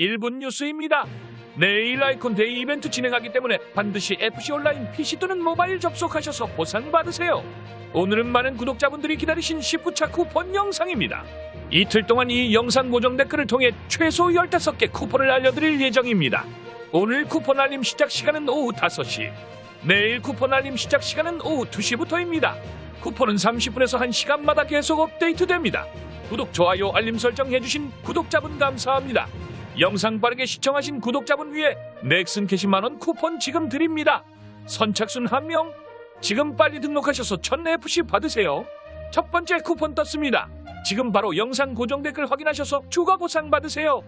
1분 뉴스입니다. 내일 아이콘 데이 이벤트 진행하기 때문에 반드시 FC 온라인 PC 또는 모바일 접속하셔서 보상받으세요. 오늘은 많은 구독자분들이 기다리신 10부차 쿠폰 영상입니다. 이틀 동안 이 영상 고정 댓글을 통해 최소 15개 쿠폰을 알려드릴 예정입니다. 오늘 쿠폰 알림 시작 시간은 오후 5시. 내일 쿠폰 알림 시작 시간은 오후 2시부터입니다. 쿠폰은 30분에서 1시간마다 계속 업데이트됩니다. 구독, 좋아요, 알림 설정 해주신 구독자분 감사합니다. 영상 빠르게 시청하신 구독자분 위해 넥슨 캐시 만원 쿠폰 지금 드립니다. 선착순 한 명 지금 빨리 등록하셔서 1000FC 받으세요. 첫 번째 쿠폰 떴습니다. 지금 바로 영상 고정 댓글 확인하셔서 추가 보상 받으세요.